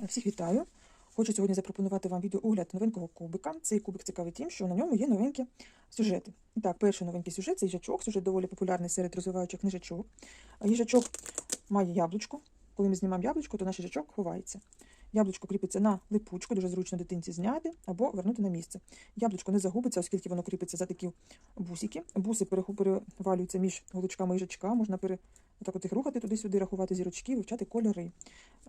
Всіх вітаю! Хочу сьогодні запропонувати вам відеоогляд новенького кубика. Цей кубик цікавий тим, що на ньому є новенькі сюжети. Так, перший новенький сюжет це їжачок. Сюжет доволі популярний серед розвиваючих книжачок. Їжачок має яблучко. Коли ми знімаємо яблучко, то наш їжачок ховається. Яблучко кріпиться на липучку, дуже зручно дитинці зняти або вернути на місце. Яблучко не загубиться, оскільки воно кріпиться за такі бусики. Буси перевалюються між голочками їжачка, можна пере... так от їх рухати туди-сюди, рахувати зірочки, вивчати кольори.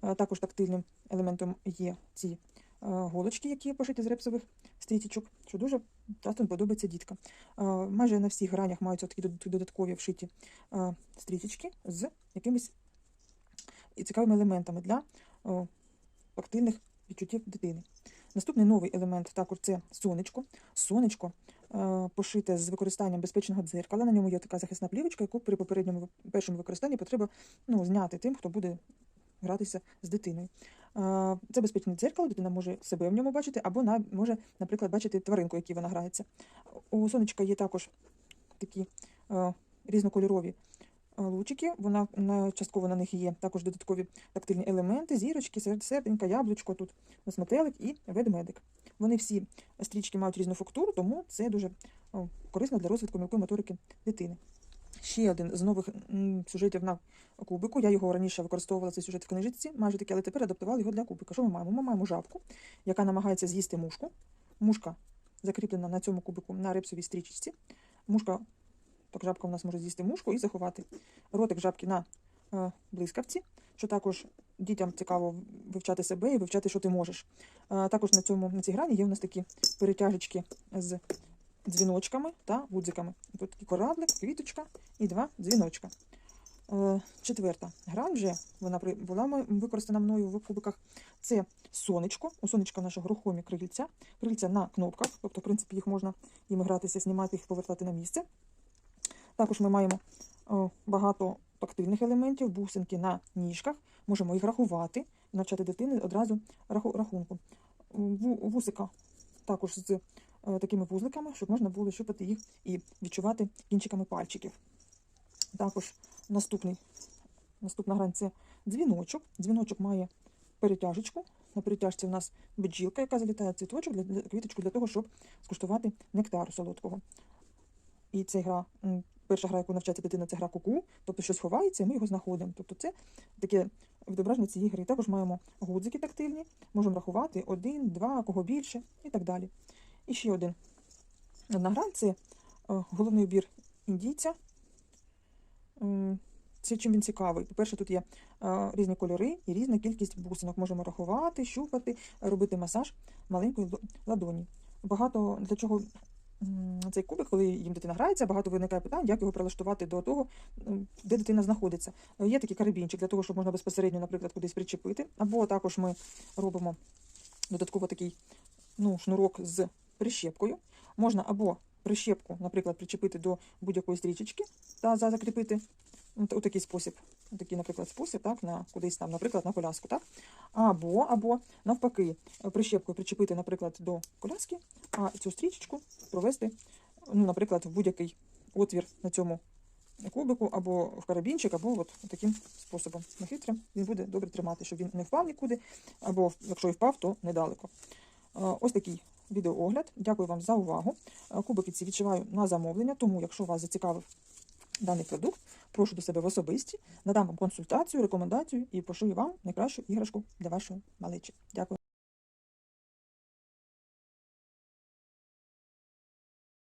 Е, Також тактильним елементом є ці е, голочки, які пошиті з репсових стрічечок, що дуже часто подобається діткам. Е, Майже на всіх гранях маються такі додаткові вшиті стрічечки з якимись цікавими елементами для тактильних відчуттів дитини. Наступний новий елемент також це сонечко. Сонечко е, пошите з використанням безпечного дзеркала. На ньому є така захисна плівочка, яку при попередньому першому використанні потрібно ну, зняти тим, хто буде гратися з дитиною. Е, Це безпечне дзеркало, дитина може себе в ньому бачити, або на, може, наприклад, бачити тваринку, якій вона грається. У сонечка є також такі е, різнокольорові лучики. Вона частково на них є також додаткові тактильні елементи, зірочки, сер- серденька, яблучко, тут метелик і ведмедик. Вони всі стрічки мають різну фактуру, тому це дуже корисно для розвитку мілкої моторики дитини. Ще один з нових сюжетів на кубику. Я його раніше використовувала цей сюжет в книжці, майже такий, але тепер адаптувала його для кубика. Що ми маємо? Ми маємо жабку, яка намагається з'їсти мушку. Мушка закріплена на цьому кубику на репсовій стрічці. Мушка, так жабка у нас може з'їсти мушку і заховати ротик жабки на е, блискавці, що також дітям цікаво вивчати себе і вивчати, що ти можеш. Е, також на цьому на цій грані є у нас такі перетяжечки з дзвіночками та гудзиками. Тут такий кораблик, квіточка і два дзвіночка. Е, Четверта грань вже вона була використана мною в кубиках. Це сонечко. У сонечка нашого рухомі крильця. Крильця на кнопках, тобто, в принципі, їх можна їм гратися, знімати їх, повертати на місце. Також ми маємо е, багато тактильних елементів, бусинки на ніжках. Можемо їх рахувати, навчати дитини одразу рахунку. Вусика також з е, такими вузликами, щоб можна було щупати їх і відчувати кінчиками пальчиків. Також наступний, наступна грань це дзвіночок. Дзвіночок має перетяжечку. На перетяжці у нас бджілка, яка залітає в цвіточок для, квіточку для того, щоб скуштувати нектару солодкого. І це гра, перша гра, яку навчається дитина, це гра куку, тобто щось ховається, і ми його знаходимо. Тобто це таке відображення цієї гри. Також маємо гудзики тактильні, можемо рахувати один, два, кого більше і так далі. І ще один одна гра це е, головний убір індійця. Це чим він цікавий. По-перше, тут є е, різні кольори і різна кількість бусинок. Можемо рахувати, щупати, робити масаж маленької ладоні. Багато для чого цей кубик, коли їм дитина грається, багато виникає питань, як його прилаштувати до того, де дитина знаходиться. Е, Є такий карабінчик для того, щоб можна безпосередньо, наприклад, кудись причепити. Або також ми робимо додатково такий ну, шнурок з прищепкою. Можна або прищепку, наприклад, причепити до будь-якої стрічечки та закріпити у такий спосіб, такий, наприклад, спосіб, так, на кудись там, наприклад, на коляску, так? Або, або навпаки, прищепкою причепити, наприклад, до коляски, а цю стрічечку провести, ну, наприклад, в будь-який отвір на цьому кубику, або в карабінчик, або от таким способом. Нехитрим він буде добре тримати, щоб він не впав нікуди, або якщо і впав, то недалеко. Е, Ось такий відеоогляд. Дякую вам за увагу. Е, Кубики ці відчуваю на замовлення, тому якщо вас зацікавив даний продукт, прошу до себе в особисті, надам вам консультацію, рекомендацію і пошию вам найкращу іграшку для вашої малечі. Дякую.